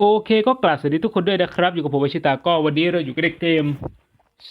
โอเคก็กราบสวัสดีทุกคนด้วยนะครับ อยู่กับผมวชิตาก็วันนี้เราอยู่กันในเกม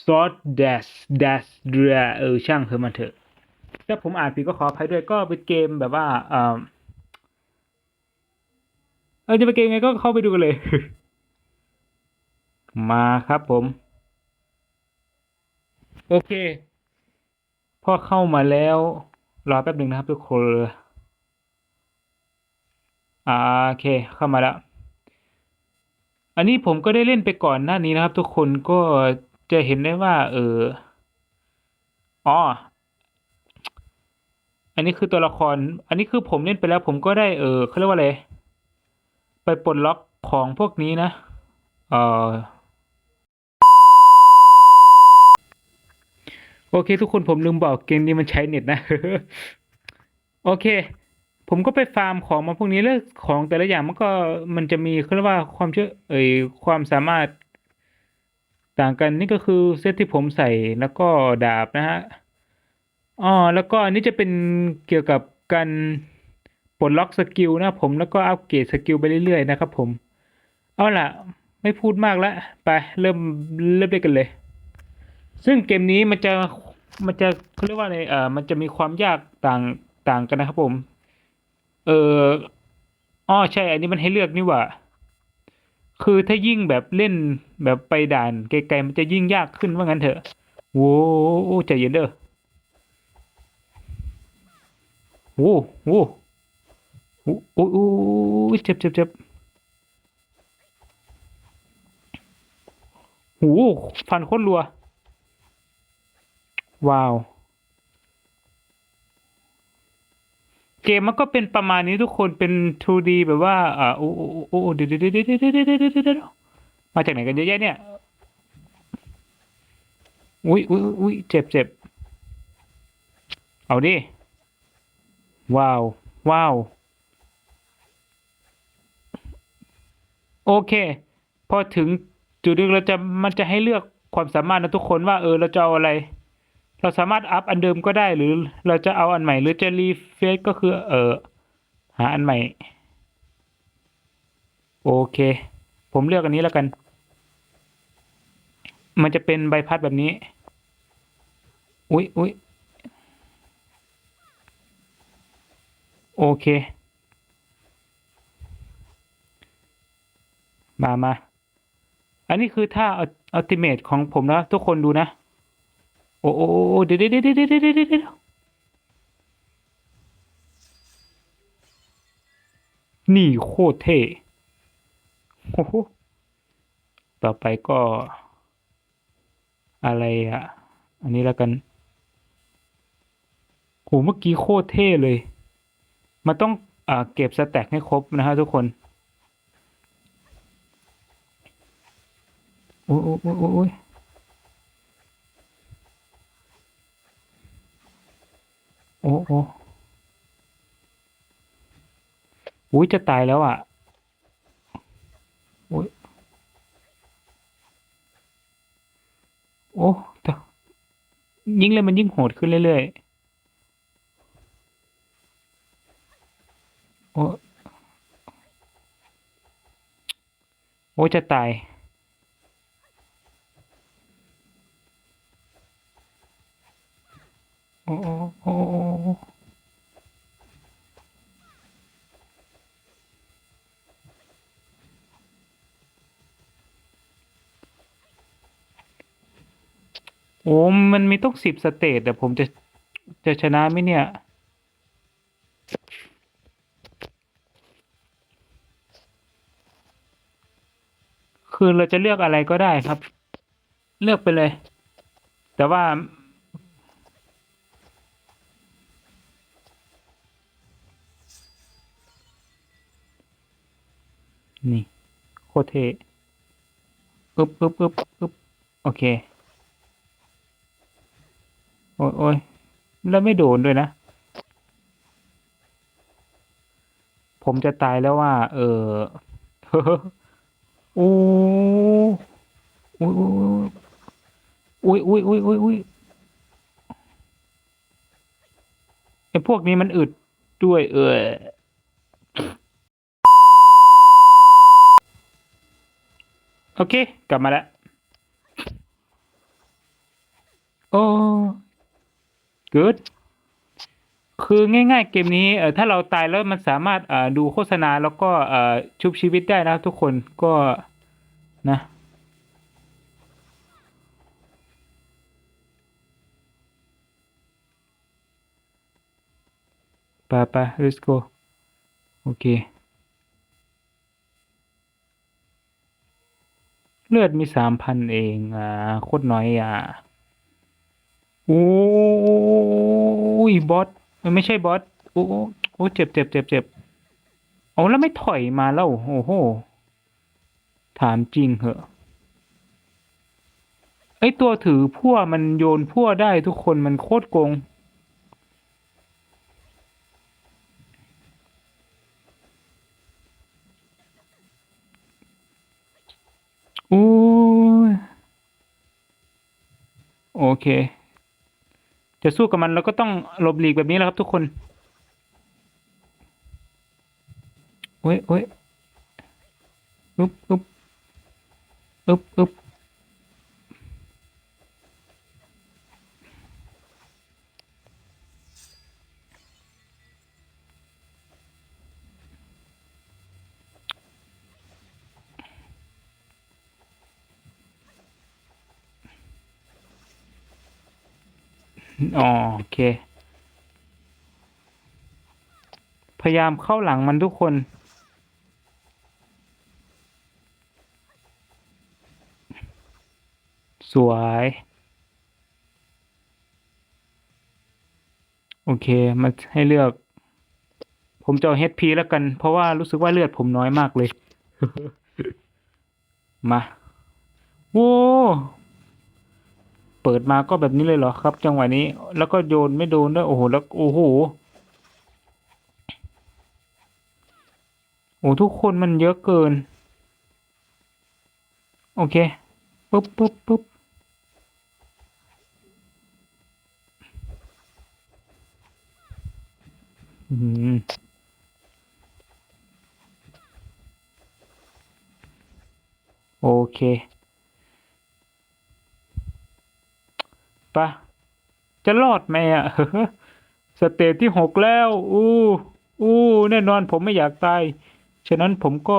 Sword Dash Dash เรือเออช่างเถอะมันเถอะถ้าผมอ่านผิดก็ขออภัยด้วยก็เป็นเกมแบบว่าเออเออจะเป็นเกมไงก็เข้าไปดูกันเลย มาครับผม โอเค พอเข้ามาแล้ว รอแป๊บหนึ่งนะครับทุกคน อ่าโอเค เข้ามาแล้ว อันนี้ผมก็ได้เล่นไปก่อนหน้านี้นะครับ ทุกคนก็จะเห็นได้ว่า เอออ๋ออันนี้คือตัวละคร อันนี้คือผมเล่นไปแล้ว ผมก็ได้เออเขาเรียกว่าอะไร ไปปลดล็อกของพวกนี้นะ เออโอเค ทุกคนผมลืมบอกเกมนี้มันใช้เน็ตนะ โอเค ผมก็ไปฟาร์มของมาพวกนี้แล้วของแต่ละอย่างมันก็มันจะมีเขาเรียกว่าความเชื่อเอ่ยความสามารถต่างกันนี่ก็คือเซตที่ผมใส่แล้วก็ดาบนะฮะอ๋อแล้วก็อันนี้จะเป็นเกี่ยวกับการปลดล็อกสกิลนะผมแล้วก็อัปเกรดสกิลไปเรื่อยๆนะครับผมเอาล่ะ ไม่พูดมากแล้วไปเริ่มเริ่มด้วยกันเลย ซึ่งเกมนี้มันจะมันจะเขาเรียกว่าอะไรเอ่อมันจะมีความยากต่างต่างกันนะครับผม เอออ้อใช่ อันนี้มันให้เลือกนี่ว่า คือถ้ายิ่งแบบเล่นแบบไปด่านไกลๆมันจะยิ่งยากขึ้นว่างั้นเถอะโว้ใจเย็นเด้อโว้โว้โอ้โอ้โอ้เจ็บเจ็บเจ็บโหฟันโคตรรัว ว้าว เกมมันก็เป็นประมาณนี้ทุกคนเป็น 2D แบบว่าอ่าโอ้โอ้โอ้เดี๋ยวเดี๋ยวเดี๋ยวเดี๋ยวมาจากไหนกันเยอะแยะเนี่ย อุ้ยอุ้ยอุ้ยเจ็บเจ็บเอาดิ ว้าว ว้าว โอเค พอถึงจุดนึงเราจะมันจะให้เลือกความสามารถนะทุกคนว่า เออ เราจะเอาอะไร เราสามารถอัพอันเดิมก็ได้หรือเราจะเอาอันใหม่หรือจะรีเฟซก็คือเออหาอันใหม่ โอเค ผมเลือกอันนี้แล้วกัน มันจะเป็นใบพัดแบบนี้ อุ๊ยอุ๊ยโอเค มามา อันนี้คือท่าอัลติเมทของผมนะ ทุกคนดูนะ โอ้โอ้เดี๋ยวเดี๋ยวเดี๋ยวเดี๋ยวเดี๋ยวเดี๋ยวนี่โคตรเท่โอ้โหต่อไปก็ อะไรอะอันนี้แล้วกันโหเมื่อกี้โคตรเท่เลย มันต้องอ่าเก็บสแต็กให้ครบนะฮะทุกคนโอ้โอ้โอ้โอ้ย โหอุ้ยจะตายแล้วอะโอ้ยโอ้ตยิ่งเลยมันยิ่งโหดขึ้นเรื่อยๆ โอ้โอ้จะตาย โอ้โอ้โอ้โอ้โอ้โอ้มันมีต้องสิบสเตจแต่ผมจะจะชนะไหมเนี่ย คือเราจะเลือกอะไรก็ได้ครับ เลือกไปเลย แต่ว่า นี่โคตรเท่อึ๊บอึ๊บอึ๊บอึ๊บโอเค โอ้ยโอ้ยแล้วไม่โดนด้วยนะ ผมจะตายแล้วว่า เออโอ้อุ้ยอุ้ยอุ้ยอุ้ยอุ้ยอุ้ยไอพวกนี้มันอึดด้วย เออ โอเค กลับมาแล้ว โอ้ good คือง่ายๆเกมนี้เอ่อถ้าเราตายแล้วมันสามารถเอ่อดูโฆษณาแล้วก็เอ่อชุบชีวิตได้นะทุกคนก็นะไปไป let's go โอเค เลือดมีสามพันเอง อ่าโคตรน้อยอะโอ้ยบอสเอ้ยไม่ใช่บอสโอ้โอ้โอ้เจ็บเจ็บเจ็บเจ็บโอ้แล้วไม่ถอยมาแล้วโอ้โหถามจริงเหอะไอตัวถือพั่วมันโยนพั่วได้ทุกคนมันโคตรโกง โอ้โอเค จะสู้กับมันเราก็ต้องหลบหลีกแบบนี้แหละครับทุกคน โอ้ยโอ้ยอึ๊บอึ๊บอึ๊บอึ๊บ อ๋อโอเค พยายามเข้าหลังมันทุกคน สวย โอเค มาให้เลือก ผมจะเอา HP แล้วกัน เพราะว่ารู้สึกว่าเลือดผมน้อยมากเลย มา โว้ เปิดมาก็แบบนี้เลยเหรอครับ จังหวะนี้ แล้วก็โยนไม่โดนด้วยโอ้โหแล้วโอ้โหโอ้ทุกคนมันเยอะเกิน โอเคปุ๊บปุ๊บปุ๊บอืมโอเคปะ จะรอดไหมอะสเตจที่หกแล้ว อู้ อู้ แน่นอนผมไม่อยากตาย ฉะนั้นผมก็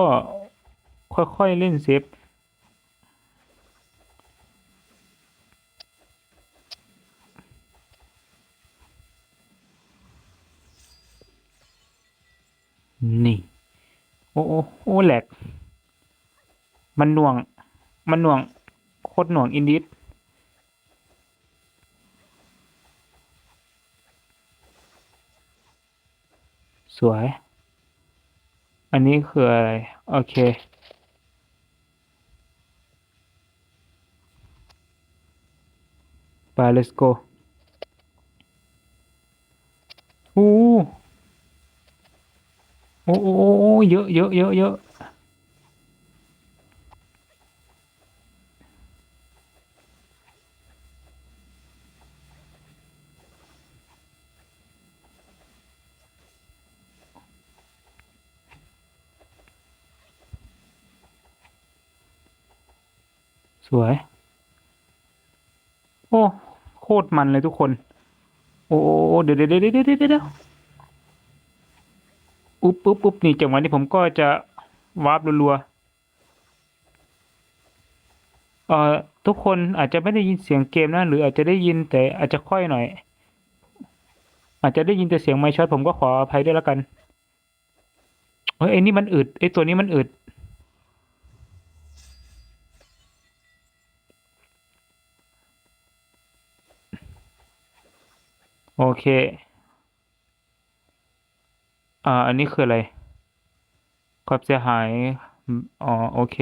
ค่อยๆเล่นเซฟนี่ โอ้โอ้โอ้แหลก มันหน่วง มันหน่วง โคตรหน่วงอินดิส วย อันนี้คืออะไร โอเค ไป let's go อู้อ้โอ้โอ้โอ้เยอะเยอะเยอะเยอะ สวย โอ้ โคตรมันเลยทุกคน โอ้โอโอเดี๋ยวเดี๋ยวเดี๋ยวเดี๋ยวเดี๋ยวอุ๊บอุ๊บอุ๊บนี่จังหวะนี้ผมก็จะวาร์ปรัวๆเอ่อทุกคนอาจจะไม่ได้ยินเสียงเกมนะ หรืออาจจะได้ยินแต่อาจจะค่อยหน่อย อาจจะได้ยินแต่เสียงไมค์ช็อตผมก็ขออภัยด้วยแล้วกันเฮ้ยไอ้นี่มันอึดไอ้ตัวนี้มันอึด โอเค อ่า อันนี้คืออะไร ความเสียหาย อ๋อ โอเค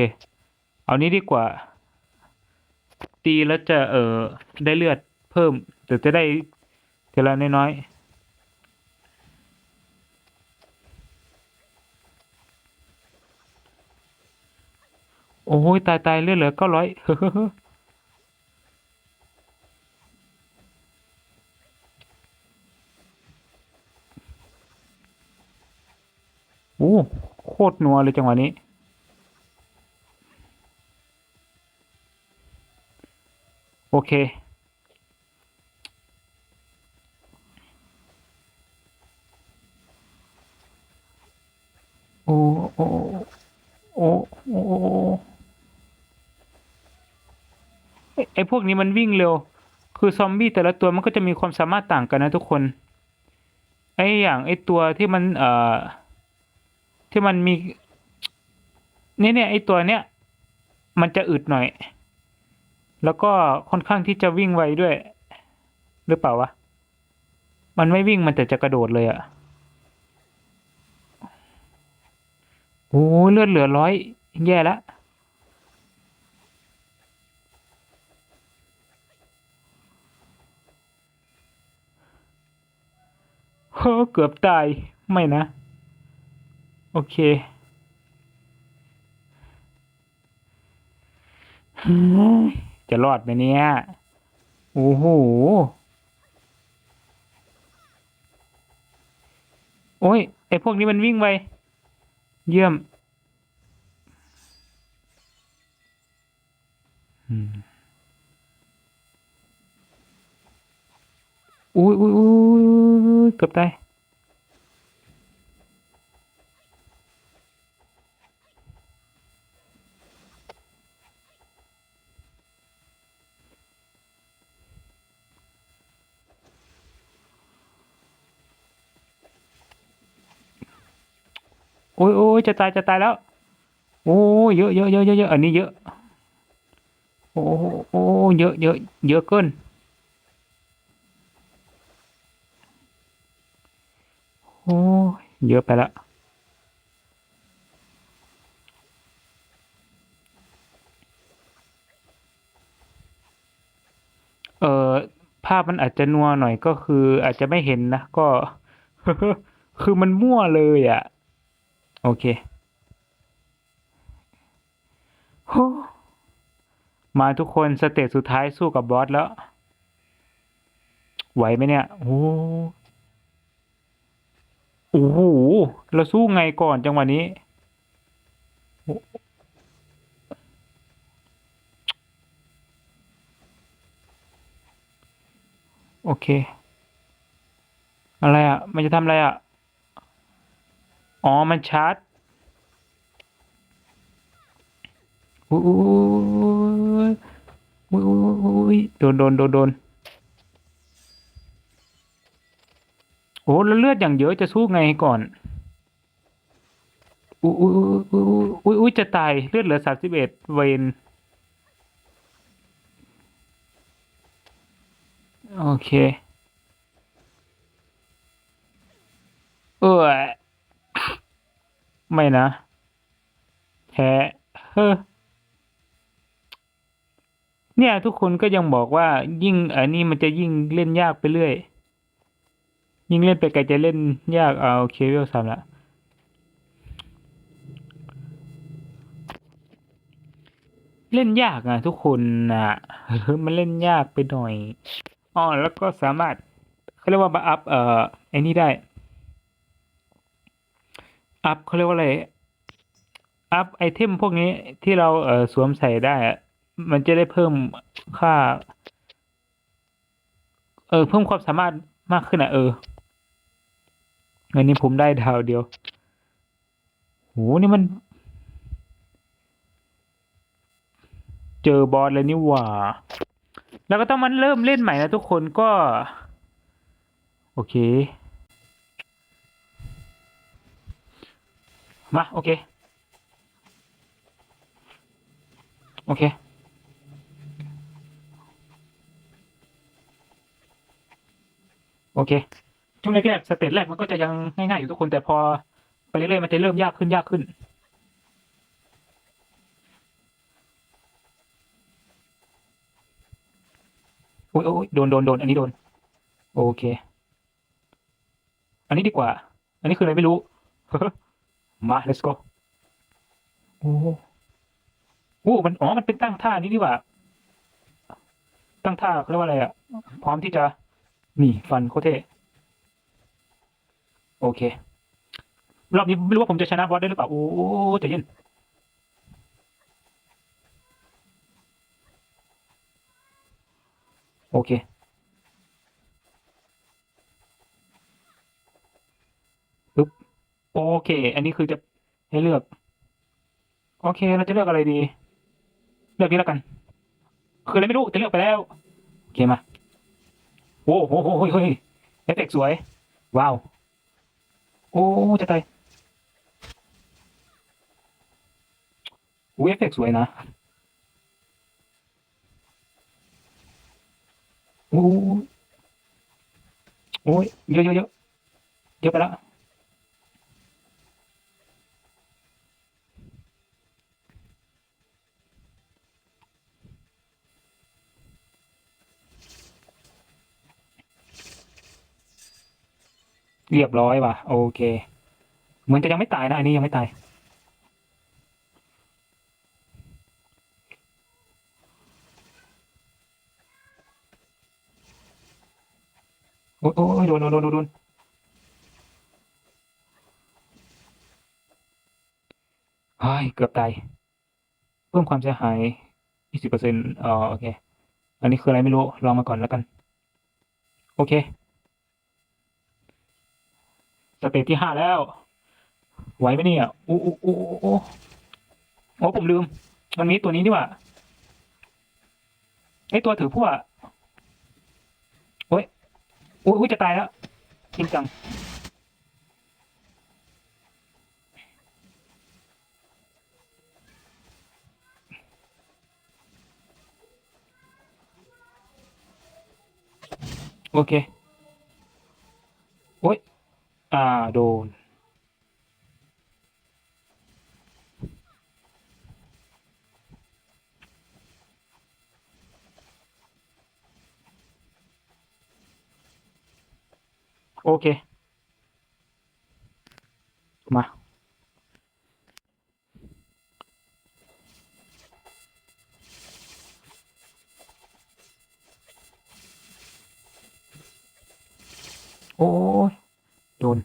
เอานี้ดีกว่า ตีแล้วจะ เอ่อได้เลือดเพิ่ม แต่จะได้ทีละน้อยๆโอ้ยตายตายเลือดเหลือเก้าร้อย โคตรนัวเลยจังหวะนี้ โอเค โอ้โอ้โอ้โอ้โอไอพวกนี้มันวิ่งเร็ว คือซอมบี้แต่ละตัวมันก็จะมีความสามารถต่างกันนะทุกคน ไออย่างไอตัวที่มัน เอ่อ ที่มันมีเนี่ยเนี่ยไอตัวเนี้ยมันจะอึดหน่อย แล้วก็ค่อนข้างที่จะวิ่งไวด้วย หรือเปล่าวะ มันไม่วิ่งมันแต่จะกระโดดเลยอะโอ้เลือดเหลือร้อยแย่แล้วเฮ้เกือบตาย ไม่นะ โอเคจะรอดไหมเนี่ยโอ้โหโอ้ยไอพวกนี้มันวิ่งไปเยี่ยมอุ้ยอุ้ยอุ้ยเกือบตาย อ้ยโอ้ยจะตายจะตายแล้ว โอ้ยเยอะเยอะเยอะเยอะเยอะอันนี้เยอะ โอ้โหโอ้เยอะเยอะเยอะเกินโอ้ยเยอะไปละเออภาพมันอาจจะนัวหน่อยก็คืออาจจะไม่เห็นนะ ก็ คือมันมั่วเลยอะ โอเคโมาทุกคนสเตจสุดท้ายสู้กับบอสแล้ว ไหวไหมเนี่ย โอ้โอ้โหเราสู้ไงก่อนจังหวะนี้ โอเค อะไรอะ มันจะทำอะไรอะ อ๋อ มันชาร์จอุ้ยอุ้ยอุ้ยอุ้ยโดนโดนโดนโดนโอ้แล้วเลือดอย่างเยอะจะสู้ไงก่อนอุ้ยอุ้ยอุ้ยอุ้ยอุ้ยจะตายเลือดเหลือสามสิบเอ็ดเวนโอเคเออ ไม่นะ แพ้เฮ้อเนี่ยทุกคนก็ยังบอกว่ายิ่งอันนี้มันจะยิ่งเล่นยากไปเรื่อย ยิ่งเล่นไปไกลจะเล่นยากเอาเคเวลสามละเล่นยากอะทุกคนอะมันเล่นยากไปหน่อยอ๋อแล้วก็สามารถเขาเรียกว่าบัฟเอ่อไอ้นี่ได้ อัพเขาเรียกว่าอะไร อัพไอเทมพวกนี้ที่เราเออสวมใส่ได้อะมันจะได้เพิ่มค่า เออเพิ่มความสามารถมากขึ้นอะ เอออันนี้ผมได้ดาวเดียวโหนี่มัน เจอบอสเลยนี่หว่า แล้วก็ต้องมันเริ่มเล่นใหม่นะทุกคนก็ โอเค มาโอเค โอเค โอเค ช่วงแรกๆสเตจแรกมันก็จะยังง่ายๆอยู่ทุกคนแต่พอไปเรื่อยๆมันจะเริ่มยากขึ้นยากขึ้น โอ้ยโอ้ยโดนโดนโดนอันนี้โดน โอเค อันนี้ดีกว่า อันนี้คืออะไรไม่รู้ มา let's go โอ้โอ้มันอ๋อมันเป็นตั้งท่านี้ดีกว่า ตั้งท่าเขาเรียกว่าอะไรอะ พร้อมที่จะนี่ฟันโคเทโอเค รอบนี้ไม่รู้ว่าผมจะชนะบอสได้หรือเปล่า โอ้ใจเย็นโอเค โอเค อันนี้คือจะให้เลือก โอเค เราจะเลือกอะไรดี เลือกนี้แล้วกัน คืออะไรไม่รู้แต่เลือกไปแล้ว โอเคมา โอ้โหโหโหเฮ้ยเอฟเฟกสวย ว้าว โอ้ จะตายอุ้ยเอฟเฟกสวยนะโอ้ยโอ้ยเยอะเยอะเยอะเยอะไปแล้ว เรียบร้อยว่ะ โอเค เหมือนจะยังไม่ตายนะ อันนี้ยังไม่ตาย โอ้ยโอ้ยโดนโดนโดนโดนเฮ้ยเกือบตาย เพิ่มความเสียหาย20%อ๋อโอเค อันนี้คืออะไรไม่รู้ ลองมาก่อนแล้วกัน โอเค สเตจที่ห้าแล้ว ไหวไหมเนี่ยโอ้โอ้โอ้โอ้โอ้โอ้ผมลืม มันมีตัวนี้นี่ว่าไอตัวถือพวกโอ้ยโอ้ยจะตายแล้วจริงจังโอเค อ่าโดน โอเค มา โอ้ย โดน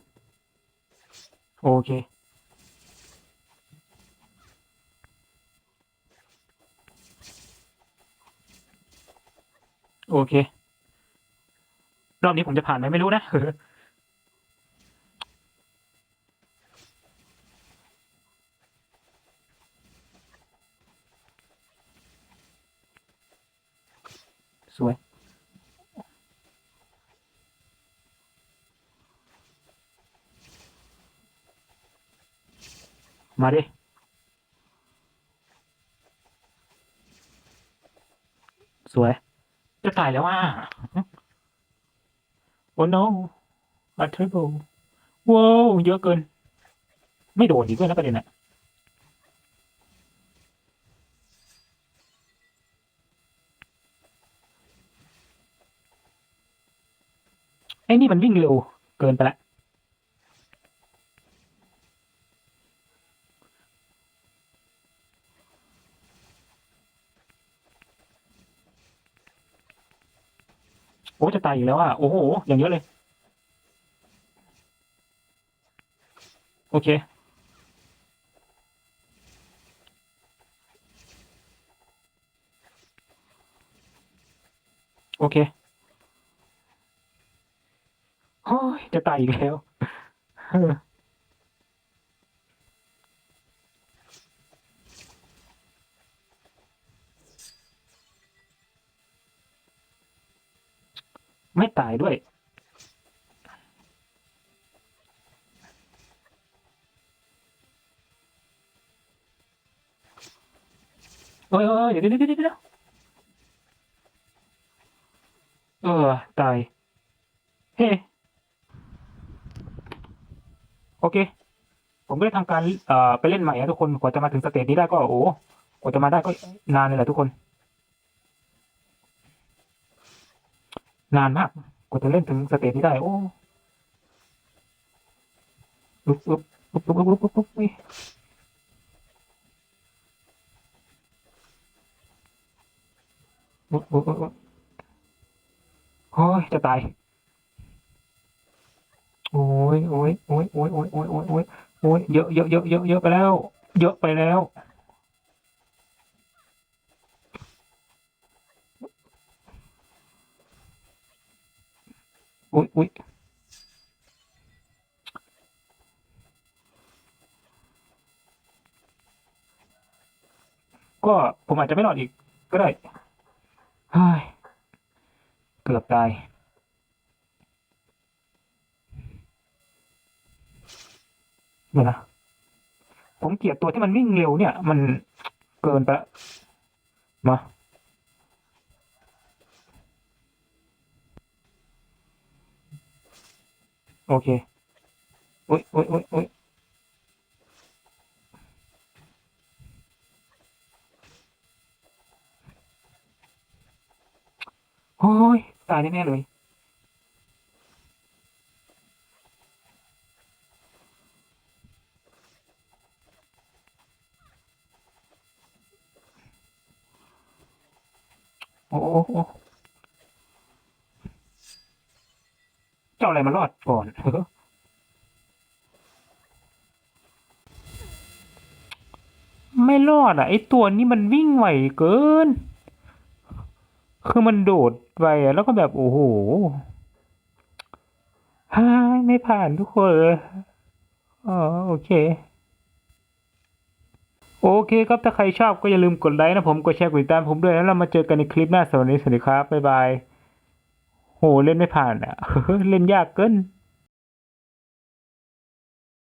โอเค โอเค รอบนี้ผมจะผ่านไหมไม่รู้นะสวย มาดิ สวย จะตายแล้วอะโอ้ no อัดเทเบิลว้าวเยอะเกิน ไม่โดนดีด้วยนะประเด็นอะไอ้นี่มันวิ่งเร็วเกินไปละ โอ้จะตายอีกแล้วอะ โอ้โห อย่างเยอะเลย โอเค โอเคโอ้ยจะตายอีกแล้ว ไม่ตายด้วย โอ้ยโอ้ยเดี๋ยวเดี๋ยวเดี๋ยวเดี๋ยวเออ ตาย เฮ้ โอเค ผมก็ได้ทำการ เอ่อ ไปเล่นใหม่นะทุกคน กว่าจะมาถึงสเตจนี้ได้ก็ โอ้ กว่าจะมาได้ก็นานเลยแหละทุกคน นานมากกว่าจะเล่นถึงสเตจนี้ได้ โอ้อุ๊บอุ๊บอุ๊บอุ๊บอุ๊บอุ๊บอุ๊บอุ๊ยอุ๊บอุ๊บอุ๊บโอ้ยจะตายโอ้ยโอ้ยโอ้ยโอ้ยโอ้ยโอ้ยโอ้ยโอ้ยโอ้ยเยอะเยอะเยอะเยอะเยอะไปแล้ว เยอะไปแล้ว อุ๊ยอุ๊ยก็ผมอาจจะไม่รอดอีกก็ได้เกือบตาย เดี๋ยวนะ ผมเกลียดตัวที่มันวิ่งเร็วเนี่ย มันเกินไป มา โอเคโอ๊ยโอ๊ยโอ๊ยโอ๊ยโอ้ยตายแน่ๆเลยโอ้โอ้ โอ้เจ้าอะไรมารอดก่อนเฮ้อไม่รอดอะ ไอตัวนี้มันวิ่งไวเกิน คือมันโดดไปอะ แล้วก็แบบโอ้โหฮ่ายไม่ผ่านทุกคนเลยอ๋อโอเคโอเคครับ ถ้าใครชอบก็อย่าลืมกดไลค์นะผม กดแชร์ กดติดตามผมด้วย แล้วเรามาเจอกันในคลิปหน้าสวัสดีสวัสดีครับ บ๊ายบาย โหเล่นไม่ผ่านอะ เล่นยากเกิน